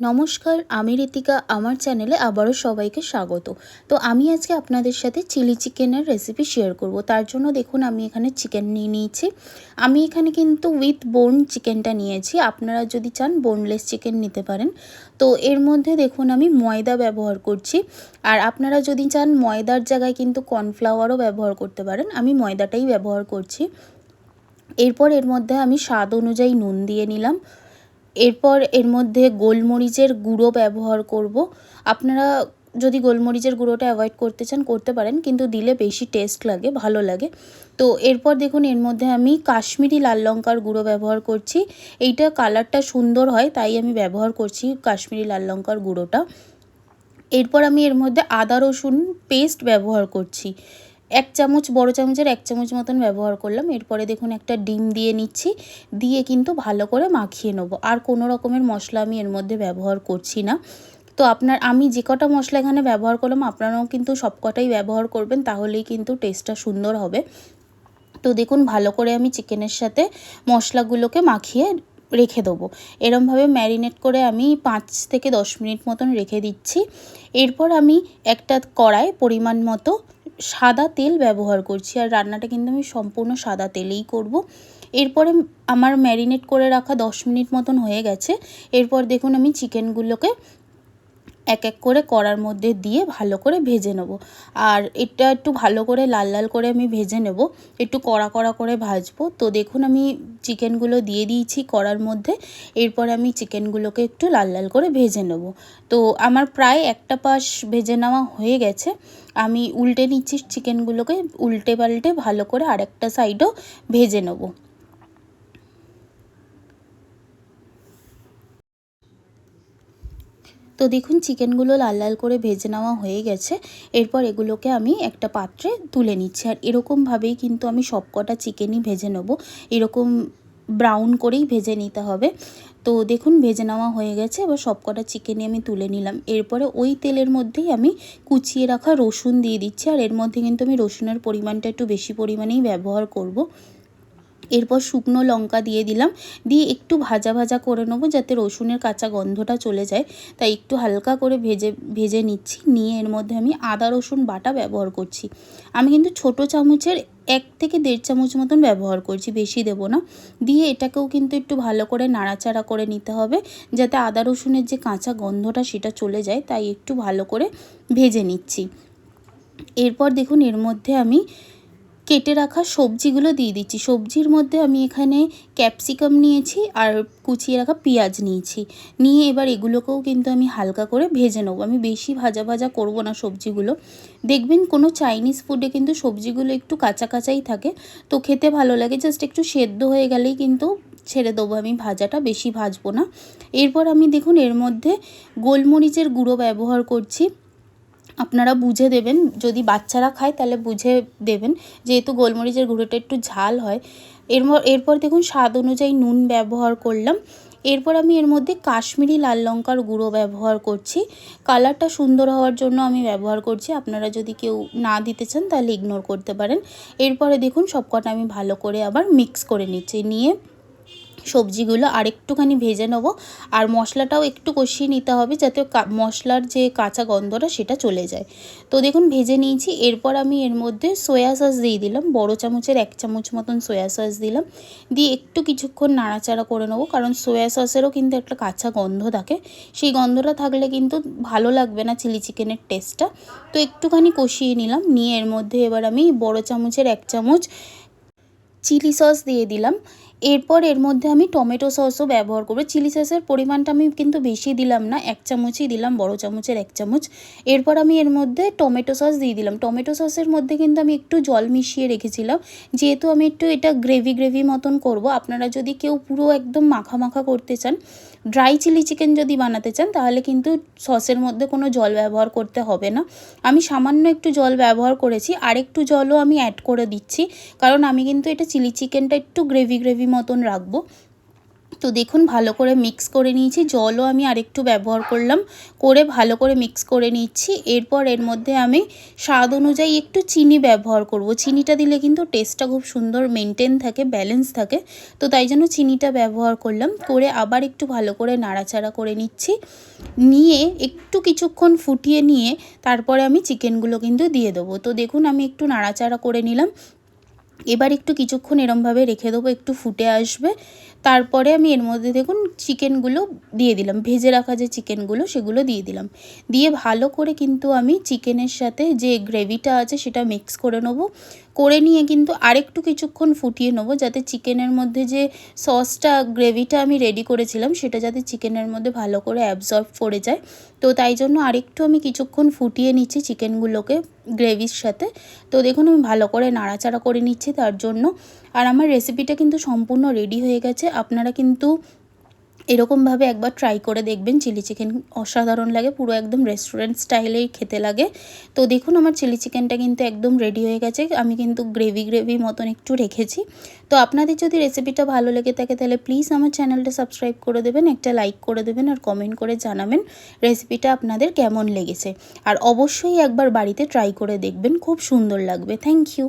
নমস্কার, আমি ঋতিকা আমার চ্যানেলে আবারও সবাইকে স্বাগত। তো আমি আজকে আপনাদের সাথে চিলি চিকেনের রেসিপি শেয়ার করব। তার জন্য দেখুন, আমি এখানে চিকেন নিয়ে নিয়েছি। আমি এখানে কিন্তু উইথ বোন চিকেনটা নিয়েছি। আপনারা যদি চান বোনলেস চিকেন নিতে পারেন। তো এর মধ্যে দেখুন, আমি ময়দা ব্যবহার করছি। আর আপনারা যদি চান ময়দার জায়গায় কিন্তু কর্নফ্লাওয়ারও ব্যবহার করতে পারেন। আমি ময়দাটাই ব্যবহার করছি। এরপর এর মধ্যে আমি স্বাদ অনুযায়ী নুন দিয়ে নিলাম। এরপর এর মধ্যে গোলমরিচের গুঁড়ো ব্যবহার করব। আপনারা যদি গোলমরিচের গুঁড়োটা অ্যাভয়েড করতে চান, করতে পারেন, কিন্তু দিলে বেশি টেস্ট লাগে, ভালো লাগে। তো এরপর দেখুন, এর মধ্যে আমি কাশ্মীরি লাল লঙ্কার গুঁড়ো ব্যবহার করছি। এইটা কালারটা সুন্দর হয়, তাই আমি ব্যবহার করছি কাশ্মীরি লাল লঙ্কার গুঁড়োটা। এরপর আমি এর মধ্যে আদা রসুন পেস্ট ব্যবহার করছি। এক চামচ, বড় চামচের এক চামচ মতন ব্যবহার করলাম। এরপরে দেখুন একটা ডিম দিয়ে নিচ্ছি। দিয়ে কিন্তু ভালো করে মাখিয়ে নেব। আর কোনো রকমের মশলা আমি এর মধ্যে ব্যবহার করছি না। তো আপনার, আমি যে কটা মশলা এখানে ব্যবহার করলাম, আপনারাও কিন্তু সব কটাই ব্যবহার করবেন, তাহলেই কিন্তু টেস্টটা সুন্দর হবে। তো দেখুন, ভালো করে আমি চিকেনের সাথে মশলাগুলোকে মাখিয়ে রেখে দেবো। এরমভাবে ম্যারিনেট করে আমি পাঁচ থেকে দশ মিনিট মতন রেখে দিচ্ছি। এরপর আমি একটা কড়াই পরিমাণ মতো সাদা তেল ব্যবহার করছি, আর রান্নাটা কিন্তু আমি সম্পূর্ণ সাদা তেলেই করব। এরপরে আমার ম্যারিনেট করে রাখা দশ মিনিট মতন হয়ে গেছে এরপর দেখুন আমি চিকেনগুলোকে এক এক করে কড়ার মধ্যে দিয়ে ভালো করে ভেজে নেব। আর এটা একটু ভালো করে লাল লাল করে আমি ভেজে নেব। একটু কড়া কড়া করে ভাজবো। তো দেখুন আমি চিকেনগুলো দিয়ে দিয়েছি কড়ার মধ্যে। এরপর আমি চিকেনগুলোকে একটু লাল লাল করে ভেজে নেব। তো আমার প্রায় একটা পাশ ভেজে নেওয়া হয়ে গেছে। আমি উল্টে নিচ্ছি চিকেনগুলোকে, উল্টে পাল্টে ভালো করে আরেকটা সাইডও ভেজে নেব। তো দেখুন, চিকেনগুলো লাল লাল করে ভেজে নেওয়া হয়ে গেছে। এরপর এগুলোকে আমি একটা পাত্রে তুলে নিচ্ছি। আর এরকমভাবেই কিন্তু আমি সবকটা চিকেনই ভেজে নেব। এরকম ব্রাউন করেই ভেজে নিতে হবে। তো দেখুন, ভেজে নেওয়া হয়ে গেছে। এবার সবকটা চিকেনই আমি তুলে নিলাম। এরপরে ওই তেলের মধ্যেই আমি কুচিয়ে রাখা রসুন দিয়ে দিচ্ছি। আর এর মধ্যে কিন্তু আমি রসুনের পরিমাণটা একটু বেশি পরিমাণেই ব্যবহার করব। এরপর শুকনো লঙ্কা দিয়ে দিলাম। দিয়ে একটু ভাজা ভাজা করে নেব যাতে রসুনের কাঁচা গন্ধটা চলে যায়। তাই একটু হালকা করে ভেজে ভেজে নিচ্ছি। নিয়ে এর মধ্যে আমি আদা, রসুন বাটা ব্যবহার করছি। আমি কিন্তু ছোট চামচের এক থেকে দেড় চামচ মতন ব্যবহার করছি, বেশি দেব না। দিয়ে এটাকেও কিন্তু একটু ভালো করে নাড়াচাড়া করে নিতে হবে যাতে আদা, রসুনের যে কাঁচা গন্ধটা সেটা চলে যায়। তাই একটু ভালো করে ভেজে নিচ্ছি। এরপর দেখুন এর মধ্যে আমি কেটে রাখা সবজিগুলো দিয়ে দিচ্ছি। সবজির মধ্যে আমি এখানে ক্যাপসিকাম নিয়েছি আর কুচিয়ে রাখা পেঁয়াজ নিয়েছি। নিয়ে এবার এগুলোকেও কিন্তু আমি হালকা করে ভেজে নেব। আমি বেশি ভাজা ভাজা করব না সবজিগুলো। দেখবেন কোনো চাইনিজ ফুডে কিন্তু সবজিগুলো একটু কাঁচা কাঁচাই থাকে। তো খেতে ভালো লাগে, জাস্ট একটু সেদ্ধ হয়ে গেলেই কিন্তু ছেড়ে দেবো আমি ভাজাটা, বেশি ভাজবো না। এরপর আমি দেখুন এর মধ্যে গোলমরিচের গুঁড়ো ব্যবহার করছি। আপনারা বুঝে দেবেন, যদি বাচ্চারা খায় তাহলে বুঝে দেবেন, যেহেতু গোলমরিচের গুঁড়োটা একটু ঝাল হয়। এর এরপর দেখুন স্বাদ অনুযায়ী নুন ব্যবহার করলাম। এরপর আমি এর মধ্যে কাশ্মীরি লাল লঙ্কার গুঁড়ো ব্যবহার করছি। কালারটা সুন্দর হওয়ার জন্য আমি ব্যবহার করছি। আপনারা যদি কেউ না দিতে চান তাহলে ইগনোর করতে পারেন। এরপরে দেখুন সবকটা আমি ভালো করে আবার মিক্স করে নিচ্ছি। নিয়ে সবজিগুলো আরেকটুখানি ভেজে নেব। আর মশলাটাও একটু কষিয়ে নিতে হবে যাতে মশলার যে কাঁচা গন্ধটা সেটা চলে যায়। তো দেখুন, ভেজে নিয়েছি। এরপর আমি এর মধ্যে সয়া সস দিয়ে দিলাম। বড় চামচের এক চামচ মতন সয়া সস দিলাম। দিয়ে একটু কিছুক্ষণ নাড়াচাড়া করে নেব, কারণ সয়া সসেরও কিন্তু একটা কাঁচা গন্ধ থাকে। সেই গন্ধটা থাকলে কিন্তু ভালো লাগবে না চিলি চিকেনের টেস্টটা। তো একটুখানি কষিয়ে নিলাম। নিয়ে এর মধ্যে এবার আমি বড় চামচের এক চামচ চিলি সস দিয়ে দিলাম। এরপর এর মধ্যে আমি টমেটো সসও ব্যবহার করব। চিলি সসের পরিমাণটা আমি কিন্তু বেশি দিলাম না, এক চামচই দিলাম, বড় চামচের এক চামচ। এরপর আমি এর মধ্যে টমেটো সস দিয়ে দিলাম। টমেটো সসের মধ্যে কিন্তু আমি একটু জল মিশিয়ে রেখেছিলাম। যেহেতু আমি একটু এটা গ্রেভি গ্রেভি মতন করব, আপনারা যদি কেউ পুরো একদম মাখা মাখা করতে চান, ড্রাই চিলি চিকেন যদি বানাতে চান, তাহলে কিন্তু সসের মধ্যে কোনো জল ব্যবহার করতে হবে না। আমি সামান্য একটু জল ব্যবহার করেছি আর একটু জলও আমি অ্যাড করে দিচ্ছি। কারণ আমি কিন্তু এটা চিলি চিকেনটা একটু গ্রেভি গ্রেভি মতন রাখব। তো দেখুন, ভালো করে মিক্স করে নিয়েছি। জলও আমি আরেকটু ব্যবহার করলাম। করে ভালো করে মিক্স করে নিচ্ছি। এরপর এর মধ্যে আমি স্বাদ অনুযায়ী একটু চিনি ব্যবহার করব। চিনিটা দিলে কিন্তু টেস্টটা খুব সুন্দর মেনটেন থাকে ব্যালেন্স থাকে। তো তাই জন্য চিনিটা ব্যবহার করলাম। করে আবার একটু ভালো করে নাড়াচাড়া করে নিচ্ছি। নিয়ে একটু কিছুক্ষণ ফুটিয়ে নিয়ে তারপরে আমি চিকেনগুলো কিন্তু দিয়ে দেবো। তো দেখুন, আমি একটু নাড়াচাড়া করে নিলাম। এবার একটু কিছুক্ষণ এরমভাবে রেখে দেবো, একটু ফুটে আসবে। তারপরে আমি এর মধ্যে দেখুন চিকেনগুলো দিয়ে দিলাম, ভেজে রাখা যে চিকেনগুলো সেগুলো দিয়ে দিলাম। দিয়ে ভালো করে কিন্তু আমি চিকেনের সাথে যে গ্রেভিটা আছে সেটা মিক্স করে নেব। করে নিয়ে কিন্তু আরেকটু কিছুক্ষণ ফুটিয়ে নেব, যাতে চিকেনের মধ্যে যে সসটা, গ্রেভিটা আমি রেডি করেছিলাম, সেটা যাতে চিকেনের মধ্যে ভালো করে অ্যাবজর্ব করে যায়। তো তাই জন্য আরেকটু আমি কিছুক্ষণ ফুটিয়ে নিচ্ছি চিকেনগুলোকে গ্রেভির সাথে। তো দেখুন, আমি ভালো করে নাড়াচাড়া করে নিচ্ছি তার জন্য। আর আমার রেসিপিটা কিন্তু সম্পূর্ণ রেডি হয়ে গেছে। আপনারা কিন্তু এরকমভাবে একবার ট্রাই করে দেখবেন চিলি চিকেন অসাধারণ লাগে, পুরো একদম রেস্টুরেন্ট স্টাইলেই খেতে লাগে। তো দেখুন, আমার চিলি চিকেনটা কিন্তু একদম রেডি হয়ে গেছে, আমি কিন্তু গ্রেভি গ্রেভি মতন একটু রেখেছি। তো আপনাদের যদি রেসিপিটা ভালো লেগে থাকে, তাহলে প্লিজ আমার চ্যানেলটা সাবস্ক্রাইব করে দেবেন, একটা লাইক করে দেবেন আর কমেন্ট করে জানাবেন রেসিপিটা আপনাদের কেমন লেগেছে। আর অবশ্যই একবার বাড়িতে ট্রাই করে দেখবেন, খুব সুন্দর লাগবে। Thank you